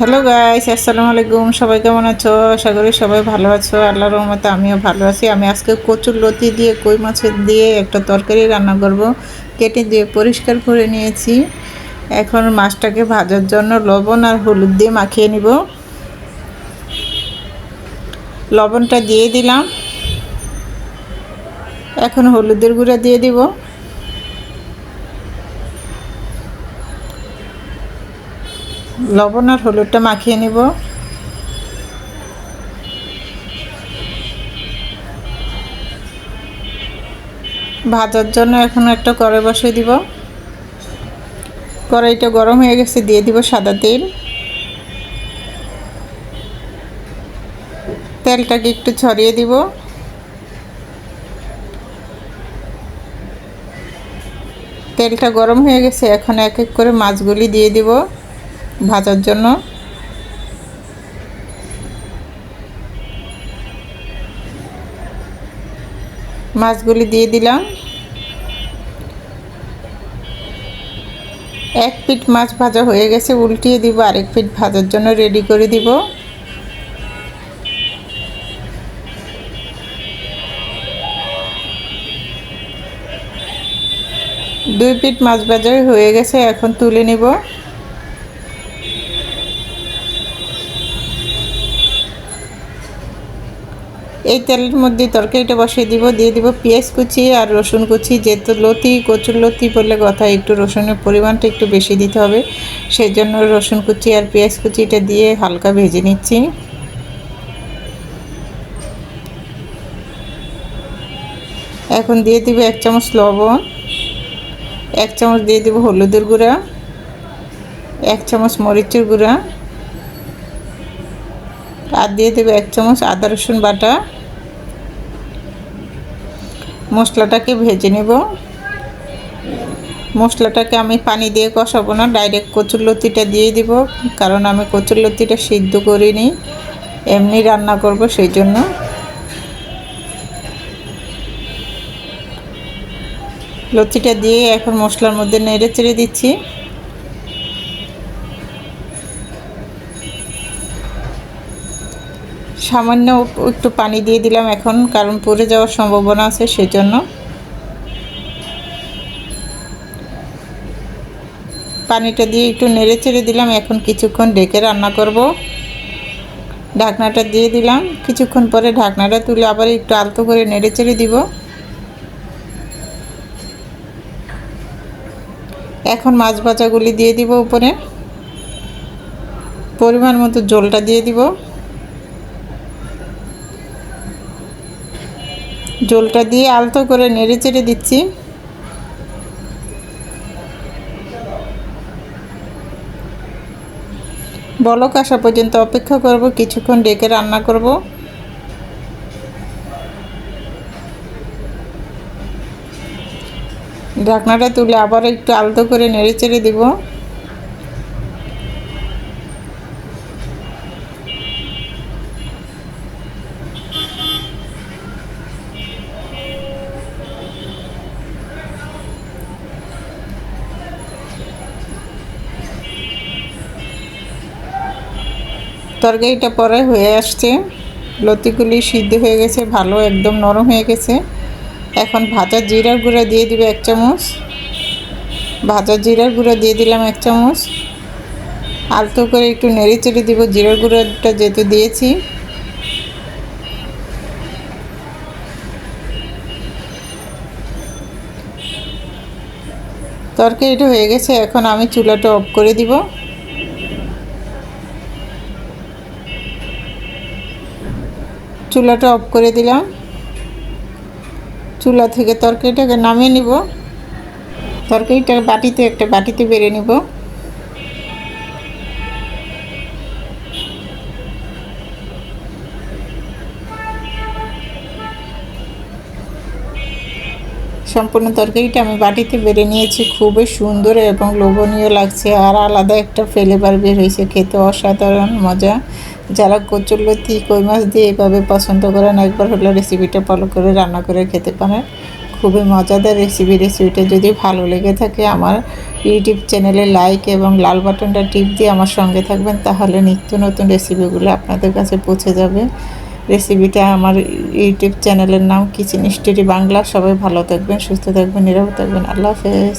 Hello guys আসসালামু আলাইকুম সবাই কেমন আছো? আশা করি সবাই ভালো আছো। আল্লাহর রহমতে আমিও ভালো আছি। আমি আজকে কচুর লতি দিয়ে, কই মাছের দিয়ে একটা তরকারি রান্না করব। কেটে দিয়ে পরিষ্কার করে নিয়েছি। এখন মাছটাকে ভাজার জন্য লবণ আর হলুদ দিয়ে মাখিয়ে নিব। লবণটা দিয়ে দিলাম। এখন হলুদের গুঁড়া দিয়ে দিব। লবণ আর হলুদটা মাখিয়ে নিব। ভাজার জন্য এখন একটা কড়াই বসিয়ে দিব। কড়াইটা গরম হয়ে গেছে, দিয়ে দিব সাদা তেল। তেলটাকে একটু ছড়িয়ে দিব। তেলটা গরম হয়ে গেছে, এখন এক এক করে মাছগুলি দিয়ে দিব। ভাজার জন্য। মাছগুলি দিয়ে দিলাম। এক পিঠ মাছ ভাজা হয়ে গেছে, উল্টিয়ে দিব, আরেক পিঠ ভাজার জন্য রেডি করে দিব। দুই পিঠ মাছ ভাজা হয়ে গেছে, এখন তুলে নিব। এই তেলের মধ্যে তরকারিটা বসিয়ে দিব, দিয়ে দিব পেঁয়াজ কুচি আর রসুন কুচি। যেহেতু লতি, কচুর লতি বললে কথা, একটু রসুনের পরিমাণটা একটু বেশি দিতে হবে। সেই জন্য রসুন কুচি আর পেঁয়াজ কুচিটা দিয়ে হালকা ভেজে নিচ্ছি। এখন দিয়ে দিব এক চামচ লবণ, এক চামচ দিয়ে দিব হলুদের গুঁড়া, এক চামচ মরিচের গুঁড়া আর দিয়ে দেবে এক চামচ আদা রসুন বাটা। মশলাটাকে ভেজে নেব। মশলাটাকে আমি পানি দিয়ে কষাবো না ডাইরেক্ট কচুর লতিটা দিয়ে দিব, কারণ আমি কচুর লতিটা সিদ্ধ করিনি, এমনি রান্না করব সেই জন্য। লতিটা দিয়ে এখন মশলার মধ্যে নেড়ে চেড়ে দিচ্ছি। সামান্য একটু পানি দিয়ে দিলাম এখন, কারণ পড়ে যাওয়ার সম্ভাবনা আছে সেজন্য। পানিটা দিয়ে একটু নেড়ে চেড়ে দিলাম, এখন কিছুক্ষণ ডেকে রান্না করব। ঢাকনাটা দিয়ে দিলাম, কিছুক্ষণ পরে ঢাকনাটা তুলে আবার একটু আলতো করে নেড়ে চেড়ে দিব। এখন মাছ ভাজাগুলি দিয়ে দিব উপরে। পরিমাণ মতো জলটা দিয়ে দিব। জলটা দিয়ে আলতো করে নেড়ে চেড়ে দিচ্ছি। বলক আসা পর্যন্ত অপেক্ষা করব, কিছুক্ষণ ডেকে রান্না করব। ঢাকনাটা তুলে আবার একটু আলতো করে নেড়ে চেড়ে দিব। তরকারিটা পরে হয়ে আসছে। লতিগুলি সিদ্ধ হয়ে গেছে, ভালো একদম নরম হয়ে গেছে। এখন ভাজা জিরার গুঁড়া দিয়ে দিবে এক চামচ। ভাজা জিরার গুঁড়া দিয়ে দিলাম এক চামচ। আলতো করে একটু নেড়ে চেড়ে দিব জিরার গুঁড়াটা যেহেতু দিয়েছি। তরকারিটা হয়ে গেছে, এখন আমি চুলাটা অফ করে দিব। চুলাটা অফ করে দিলাম। চুলা থেকে তরকারিটাকে নামিয়ে নিব। তরকারিটা বাটিতে একটা বাটিতে বেড়ে নিব। সম্পূর্ণ তরকারিটা আমি বাটিতে বেড়ে নিয়েছি। খুবই সুন্দর এবং লোভনীয় লাগছে। আর আলাদা একটা ফ্লেভার বের হয়েছে। খেতে অসাধারণ, মজা। যারা কচুরলতি, কই মাছ দিয়ে এভাবে পছন্দ করেন, একবার হলে রেসিপিটা ফলো করে রান্না করে খেতে পারেন। খুবই মজাদার রেসিপি রেসিপিটা যদি ভালো লেগে থাকে আমার ইউটিউব চ্যানেলে লাইক এবং লাল বাটনটা টিপ দিয়ে আমার সঙ্গে থাকবেন, তাহলে নিত্য নতুন রেসিপিগুলো আপনাদের কাছে পৌঁছে যাবে। রেসিপিটা আমার ইউটিউব চ্যানেলের নাম কিচেন স্টোরি বাংলা। সবাই ভালো থাকবেন, সুস্থ থাকবেন, নিরাপদ থাকবেন। আল্লাহ হাফেজ।